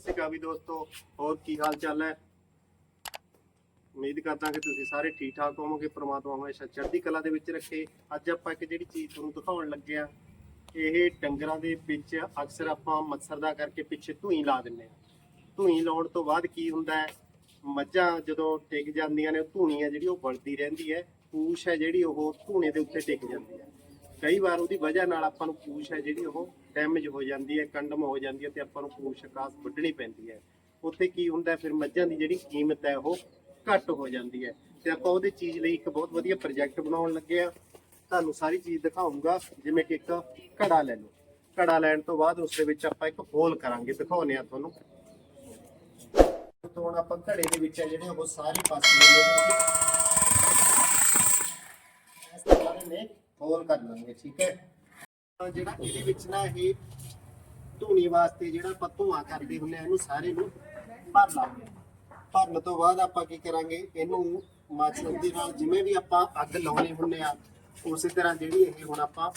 ਸਤਿ ਸ਼੍ਰੀ ਅਕਾਲ ਵੀ ਦੋਸਤੋ, ਹੋਰ ਕੀ ਹਾਲ ਚਾਲ ਹੈ? ਉਮੀਦ ਕਰਦਾ ਕਿ ਤੁਸੀਂ ਸਾਰੇ ਠੀਕ ਠਾਕ ਹੋਵੋਗੇ, ਪ੍ਰਮਾਤਮਾ ਹਮੇਸ਼ਾ ਚੜ੍ਹਦੀ ਕਲਾ ਦੇ ਵਿੱਚ ਰੱਖੇ। ਅੱਜ ਆਪਾਂ ਇੱਕ ਜਿਹੜੀ ਚੀਜ਼ ਤੁਹਾਨੂੰ ਦਿਖਾਉਣ ਲੱਗੇ ਆ ਇਹ ਡੰਗਰਾਂ ਦੇ ਵਿੱਚ ਅਕਸਰ ਆਪਾਂ ਮੱਛਰ ਦਾ ਕਰਕੇ ਪਿੱਛੇ ਧੂਈ ਲਾ ਦਿੰਨੇ ਆ ਧੂਈ ਲਾਉਣ ਤੋਂ ਬਾਅਦ ਕੀ ਹੁੰਦਾ ਹੈ? ਮੱਝਾਂ ਜਦੋਂ ਟਿਕ ਜਾਂਦੀਆਂ ਨੇ ਧੂਣੀ ਹੈ ਜਿਹੜੀ ਉਹ ਬਲਦੀ ਰਹਿੰਦੀ ਹੈ। ਪੂਛ ਹੈ ਜਿਹੜੀ ਉਹ ਧੂਣੇ ਦੇ ਉੱਤੇ ਟਿਕ ਜਾਂਦੀ ਹੈ। ਕਈ ਵਾਰ ਉਹਦੀ ਵਜ੍ਹਾ ਨਾਲ ਆਪਾਂ ਨੂੰ ਪੂਛ ਹੈ ਜਿਹੜੀ ਉਹ ਡੈਮੇਜ ਹੋ ਜਾਂਦੀ ਹੈ, ਕੰਡਮ ਹੋ ਜਾਂਦੀ ਹੈ ਤੇ ਆਪਾਂ ਨੂੰ ਪੂਛ ਕਾਸ ਵੱਢਣੀ ਪੈਂਦੀ ਹੈ। ਉੱਥੇ ਕੀ ਹੁੰਦਾ ਫਿਰ ਮੱਝਾਂ ਦੀ ਜਿਹੜੀ ਕੀਮਤ ਹੈ ਉਹ ਘੱਟ ਹੋ ਜਾਂਦੀ ਹੈ। ਤੇ ਆਪਾਂ ਉਹਦੇ ਚੀਜ਼ ਲਈ ਇੱਕ ਬਹੁਤ ਵਧੀਆ ਪ੍ਰੋਜੈਕਟ ਬਣਾਉਣ ਲੱਗੇ ਆ ਤੁਹਾਨੂੰ ਸਾਰੀ ਚੀਜ਼ ਦਿਖਾਉਂਗਾ, ਜਿਵੇਂ ਕਿ ਇੱਕ ਘੜਾ ਲੈ ਲਓ। ਘੜਾ ਲੈਣ ਤੋਂ ਬਾਅਦ ਉਸ ਦੇ ਵਿੱਚ ਆਪਾਂ ਇੱਕ ਹੋਲ ਕਰਾਂਗੇ ਦਿਖਾਉਨੇ ਆ ਤੁਹਾਨੂੰ। ਤੋਂ ਹੁਣ ਆਪਾਂ ਘੜੇ ਦੇ ਵਿੱਚ ਜਿਹੜੇ ਉਹ ਸਾਰੀ ਪਾਸੇ ਜਿਹੜੇ ਇਸ ਨੇ। ਹੋਲ ਕਰ ਲਾਂਗੇ, ਠੀਕ ਹੈ? ਜਿਹੜਾ ਇਹਦੇ ਵਿੱਚ ਨਾ ਇਹ ਧੂਣੀ ਵਾਸਤੇ ਜਿਹੜਾ ਆਪਾਂ ਧੂਆਂ ਕਰਦੇ ਹੁੰਦੇ ਆ ਇਹਨੂੰ ਸਾਰੇ ਨੂੰ ਭਰ ਲਾਂਗੇ ਭਰਨ ਤੋਂ ਬਾਅਦ ਆਪਾਂ ਕੀ ਕਰਾਂਗੇ, ਇਹਨੂੰ ਮਾਚਿਸ ਦੇ ਨਾਲ ਜਿਵੇਂ ਵੀ ਆਪਾਂ ਅੱਗ ਲਾਉਣੀ ਹੁੰਨੇ ਆ ਉਸੇ ਤਰ੍ਹਾਂ ਜਿਹੜੀ ਇਹ ਹੁਣ ਆਪਾਂ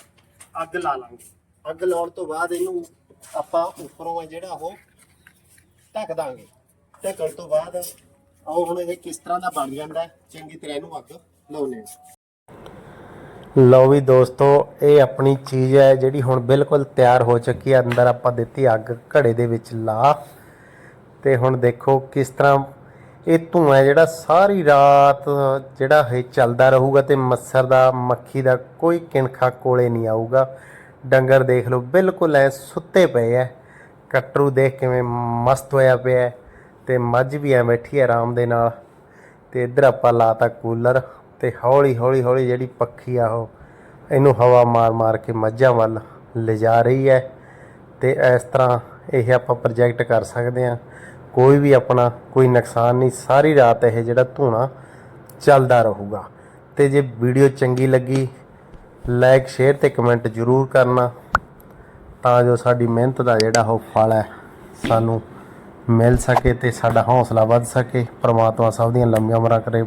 ਅੱਗ ਲਾ ਲਾਂਗੇ। ਅੱਗ ਲਾਉਣ ਤੋਂ ਬਾਅਦ ਇਹਨੂੰ ਆਪਾਂ ਉੱਪਰੋਂ ਆ ਜਿਹੜਾ ਉਹ ਢੱਕ ਦਾਂਗੇ। ਢੱਕਣ ਤੋਂ ਬਾਅਦ ਆਓ ਹੁਣ ਇਹ ਕਿਸ ਤਰ੍ਹਾਂ ਦਾ ਬਣ ਜਾਂਦਾ, ਚੰਗੀ ਤਰ੍ਹਾਂ ਇਹਨੂੰ ਅੱਗ ਲਾਉਨੇ ਆ ਲਓ ਵੀ ਦੋਸਤੋ, ਇਹ ਆਪਣੀ ਚੀਜ਼ ਹੈ ਜਿਹੜੀ ਹੁਣ ਬਿਲਕੁਲ ਤਿਆਰ ਹੋ ਚੁੱਕੀ ਹੈ। ਅੰਦਰ ਆਪਾਂ ਦਿੱਤੀ ਅੱਗ ਘੜੇ ਦੇ ਵਿੱਚ ਲਾ। ਤੇ ਹੁਣ ਦੇਖੋ ਕਿਸ ਤਰ੍ਹਾਂ ਇਹ ਧੂਆਂ ਜਿਹੜਾ ਸਾਰੀ ਰਾਤ ਜਿਹੜਾ ਇਹ ਚੱਲਦਾ ਰਹੂਗਾ ਤੇ ਮੱਛਰ ਦਾ, ਮੱਖੀ ਦਾ ਕੋਈ ਕਿਣਖਾ ਕੋਲੇ ਨਹੀਂ ਆਊਗਾ। ਡੰਗਰ ਦੇਖ ਲਓ, ਬਿਲਕੁਲ ਐ ਸੁੱਤੇ ਪਏ ਐ। ਕਟਰੂ ਦੇਖ ਕਿਵੇਂ ਮਸਤ ਹੋਇਆ ਪਿਆ ਹੈ ਤੇ ਮੱਝ ਵੀ ਐ ਬੈਠੀ ਆਰਾਮ ਦੇ ਨਾਲ। ਤੇ ਇੱਧਰ ਆਪਾਂ ਲਾਤਾ ਕੂਲਰ। ਤੇ ਹੌਲੀ ਹੌਲੀ ਹੌਲੀ ਜਿਹੜੀ ਪੱਖੀ ਆ ਉਹ ਇਹਨੂੰ ਹਵਾ ਮਾਰ ਮਾਰ ਕੇ ਮੱਝਾਂ ਵੱਲ ਲਿਜਾ ਰਹੀ ਹੈ ਤੇ ਇਸ ਤਰ੍ਹਾਂ ਇਹ ਆਪਾਂ ਪ੍ਰੋਜੈਕਟ ਕਰ ਸਕਦੇ ਹਾਂ। ਕੋਈ ਵੀ ਆਪਣਾ ਕੋਈ ਨੁਕਸਾਨ ਨਹੀਂ, ਸਾਰੀ ਰਾਤ ਇਹ ਜਿਹੜਾ ਧੂਣਾ ਚੱਲਦਾ ਰਹੂਗਾ। ਤੇ ਜੇ ਵੀਡੀਓ ਚੰਗੀ ਲੱਗੀ ਲਾਈਕ ਸ਼ੇਅਰ ਤੇ ਕਮੈਂਟ ਜ਼ਰੂਰ ਕਰਨਾ। ਤਾਂ ਜੋ ਸਾਡੀ ਮਿਹਨਤ ਦਾ ਜਿਹੜਾ ਉਹ ਫਲ ਹੈ, ਸਾਨੂੰ ਮਿਲ ਸਕੇ ਤੇ ਸਾਡਾ ਹੌਸਲਾ ਵੱਧ ਸਕੇ। ਪ੍ਰਮਾਤਮਾ ਸਭ ਦੀਆਂ ਲੰਮੀਆਂ ਉਮਰਾਂ ਕਰੇ।